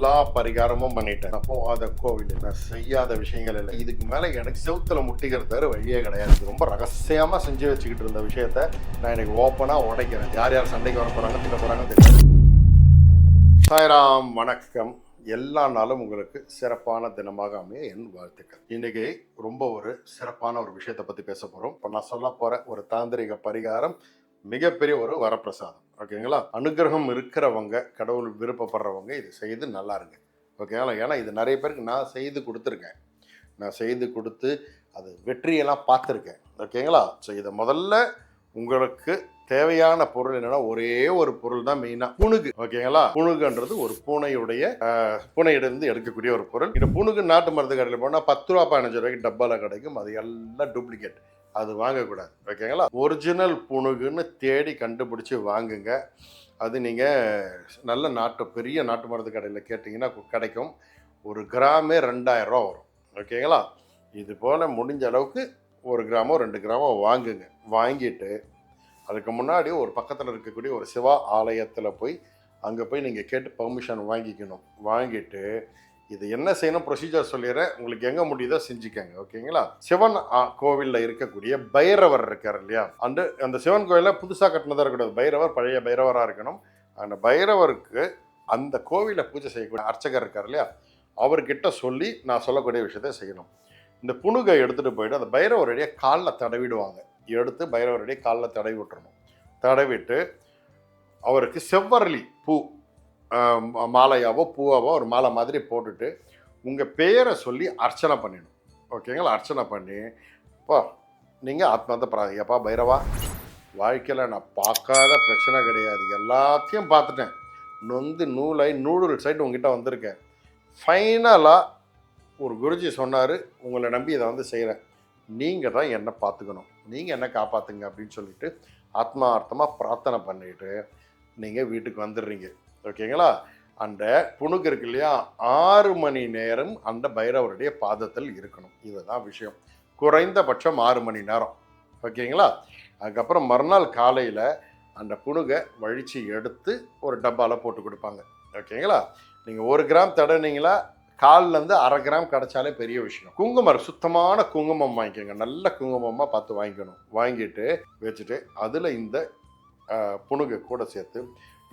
எல்லா பரிகாரமும் பண்ணிட்டேன். அப்போ அதை கோவில் நான் செய்யாத விஷயங்கள் இல்லை. இதுக்கு மேல எனக்கு செவுத்துல முட்டிக்கிறது வழியே கிடையாது. ரொம்ப ரகசியமா செஞ்சு வச்சுக்கிட்டு இருந்த விஷயத்த நான் எனக்கு ஓப்பனா உடைக்கிறேன். யார் யார் சண்டைக்கு வர போறாங்க திட்ட போறாங்க தெரியாது. சாய்ராம் வணக்கம். எல்லா நாளும் உங்களுக்கு சிறப்பான தினமாக அமைய என் வாழ்த்துக்கள். இன்னைக்கு ரொம்ப ஒரு சிறப்பான ஒரு விஷயத்தை பத்தி பேச போறோம். இப்போ நான் சொல்ல போற ஒரு தாந்திரிக பரிகாரம் மிகப்பெரிய ஒரு வரப்பிரசாதம். ஓகேங்களா? அனுகிரகம் இருக்கிறவங்க கடவுள் விருப்பப்படுறவங்க இது செய்து நல்லா இருங்க. ஓகேங்களா? ஏன்னா இது நிறைய பேருக்கு நான் செய்து கொடுத்துருக்கேன். நான் செய்து கொடுத்து அது வெற்றியெல்லாம் பார்த்துருக்கேன். ஓகேங்களா? ஸோ இதை முதல்ல உங்களுக்கு தேவையான பொருள் என்னன்னா ஒரே ஒரு பொருள் தான் மெயினாக புணுகு. ஓகேங்களா? புணுகுன்றது ஒரு பூனையுடைய பூனையிடந்து எடுக்கக்கூடிய ஒரு பொருள். இந்த புணுகு நாட்டு மருந்து கடையில் போனால் பத்து ரூபா பதினஞ்சு ரூபாய்க்கு டப்பாவில் கிடைக்கும். அது எல்லாம் டூப்ளிகேட் அது வாங்கக்கூடாது ஓகேங்களா? ஒரிஜினல் புணுகுன்னு தேடி கண்டுபிடிச்சி வாங்குங்க. அது நீங்கள் நல்ல நாட்டு பெரிய நாட்டு மருந்து கடையில் கேட்டிங்கன்னா கிடைக்கும். ஒரு கிராமே ரெண்டாயிரம் ரூபா வரும் ஓகேங்களா? இது போல் முடிஞ்ச அளவுக்கு ஒரு கிராமோ ரெண்டு கிராமோ வாங்குங்க. வாங்கிட்டு அதுக்கு முன்னாடி ஒரு பக்கத்தில் இருக்கக்கூடிய ஒரு சிவா ஆலயத்தில் போய் அங்கே போய் நீங்கள் கேட்டு பர்மிஷன் வாங்கிக்கணும். வாங்கிட்டு இது என்ன செய்யணும் ப்ரொசீஜர் சொல்லிடுறேன். உங்களுக்கு எங்கே முடியுதோ செஞ்சுக்கங்க ஓகேங்களா? சிவன் கோவிலில் இருக்கக்கூடிய பைரவர் இருக்கார் இல்லையா? அண்டு அந்த சிவன் கோயிலில் புதுசாக கட்டினதாக இருக்கக்கூடாது பைரவர் பழைய பைரவராக இருக்கணும். அந்த பைரவருக்கு அந்த கோவிலை பூஜை செய்யக்கூடிய அர்ச்சகர் இருக்கார் இல்லையா? அவர்கிட்ட சொல்லி நான் சொல்லக்கூடிய விஷயத்தை செய்யணும். இந்த புணுகை எடுத்துகிட்டு போயிட்டு அந்த பைரவருடைய காலில் தடவிடுவாங்க. எடுத்து பைரவருடைய காலில் தடவி விட்டுறணும். தடவிட்டு அவருக்கு செவ்வரளி பூ மாலையாவோ பூவாவோ ஒரு மாலை மாதிரி போட்டுட்டு உங்கள் பேரை சொல்லி அர்ச்சனை பண்ணிடணும். ஓகேங்களா? அர்ச்சனை பண்ணி இப்போ நீங்கள் ஆத்மார்த்த பிரார்த்தி பைரவா வாழ்க்கையில் நான் பார்க்காத பிரச்சனை கிடையாது. எல்லாத்தையும் பார்த்துட்டேன். நொந்து நூலை நூடுல் சைடு உங்ககிட்ட வந்திருக்கேன். ஃபைனலாக ஒரு குருஜி சொன்னார். உங்களை நம்பி இதை வந்து செய்கிறேன் நீங்கள் தான் என்னை பார்த்துக்கணும். நீங்கள் என்ன காப்பாற்றுங்க அப்படின்னு சொல்லிட்டு ஆத்மார்த்தமாக பிரார்த்தனை பண்ணிட்டு நீங்கள் வீட்டுக்கு வந்துடுறீங்க. ஓகேங்களா அந்த புணுக்கு இருக்கு இல்லையா? ஆறு மணி நேரம் அந்த பைரவருடைய பாதத்தில் இருக்கணும். இதுதான் விஷயம். குறைந்தபட்சம் ஆறு மணி நேரம். ஓகேங்களா? அதுக்கப்புறம் மறுநாள் காலையில் அந்த புணுகை வழித்து எடுத்து ஒரு டப்பாவில் போட்டு கொடுப்பாங்க. ஓகேங்களா? நீங்கள் ஒரு கிராம் தடனீங்களா கால்லேருந்து அரை கிராம் கிடச்சாலே பெரிய விஷயம். குங்குமம் சுத்தமான குங்குமம் வாங்கிக்கோங்க. நல்ல குங்குமமாக பார்த்து வாங்கிக்கணும். வாங்கிட்டு வச்சுட்டு அதில் இந்த புணுகை கூட சேர்த்து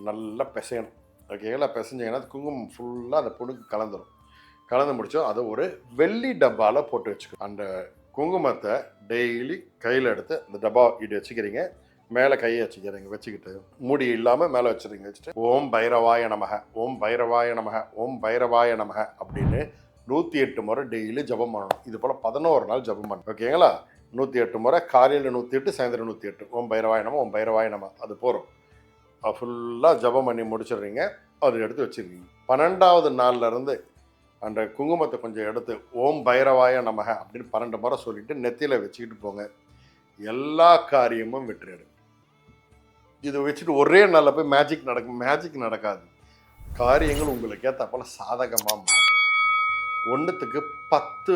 நல்லா பிசையணும். ஓகேங்களா? பிசைஞ்சிங்கன்னா அது குங்குமம் ஃபுல்லாக அந்த பொண்ணுக்கு கலந்துடும் கலந்து முடிச்சோம். அதை ஒரு வெள்ளி டப்பாவில் போட்டு வச்சுக்கணும். அந்த குங்குமத்தை டெய்லி கையில் எடுத்து அந்த டப்பா இப்படி வச்சுக்கிறீங்க. மேலே கையை வச்சுக்கிறீங்க வச்சுக்கிட்டு. மூடி இல்லாமல் மேலே வச்சுருங்க வச்சுட்டு ஓம் பைரவாய நமக ஓம் பைரவாய நமக ஓம் பைரவாய நமக அப்படின்னு நூற்றி எட்டு முறை டெய்லி ஜெபம் பண்ணணும். இது போல் பதினோரு நாள் ஜெபம் பண்ணணும். ஓகேங்களா? நூற்றி எட்டு முறை காலையில் நூற்றி எட்டு சாயந்தரம் நூற்றி எட்டு. ஓம் பைரவாய நம ஓம் பைரவாய நம அது போகிறோம் ஃபுல்லாக ஜெபம் பண்ணி முடிச்சிடுறீங்க. அது எடுத்து வச்சிருக்கீங்க. பன்னெண்டாவது நாள்லேருந்து அந்த குங்குமத்தை கொஞ்சம் எடுத்து ஓம் பைரவாய நமக அப்படின்னு பன்னெண்டு முறை சொல்லிட்டு நெத்தியில் வச்சுக்கிட்டு போங்க. எல்லா காரியமும் வெற்றிடும் இதை வச்சுட்டு ஒரே நாளில் போய் மேஜிக் நடக்கும் மேஜிக் நடக்காது. காரியங்கள் உங்களுக்கு ஏற்ற சாதகமாக மாறும். ஒன்றுத்துக்கு பத்து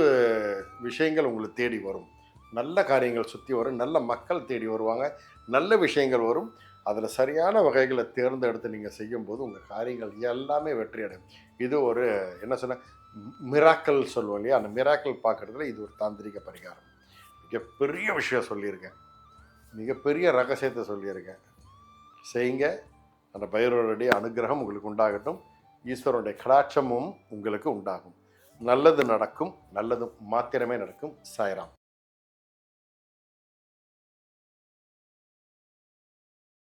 விஷயங்கள் உங்களை தேடி வரும். நல்ல காரியங்கள் சுற்றி வரும். நல்ல மக்கள் தேடி வருவாங்க. நல்ல விஷயங்கள் வரும். அதில் சரியான வகைகளை தேர்ந்தெடுத்து நீங்கள் செய்யும்போது உங்கள் காரியங்கள் எல்லாமே வெற்றி அடையும் இது ஒரு என்ன சொன்ன மிராக்கல் சொல்லுவோம் இல்லையா? அந்த மிராக்கல் பார்க்குறதுல இது ஒரு தாந்திரிக பரிகாரம். மிகப்பெரிய விஷயம் சொல்லியிருக்கேன். மிகப்பெரிய ரகசியத்தை சொல்லியிருக்கேன். செய்யுங்க. அந்த பைரவருடைய அனுகிரகம் உங்களுக்கு உண்டாகட்டும். ஈஸ்வரனுடைய கடாட்சமும் உங்களுக்கு உண்டாகும். நல்லது நடக்கும் நல்லது மாத்திரமே நடக்கும். சாய்ராம்.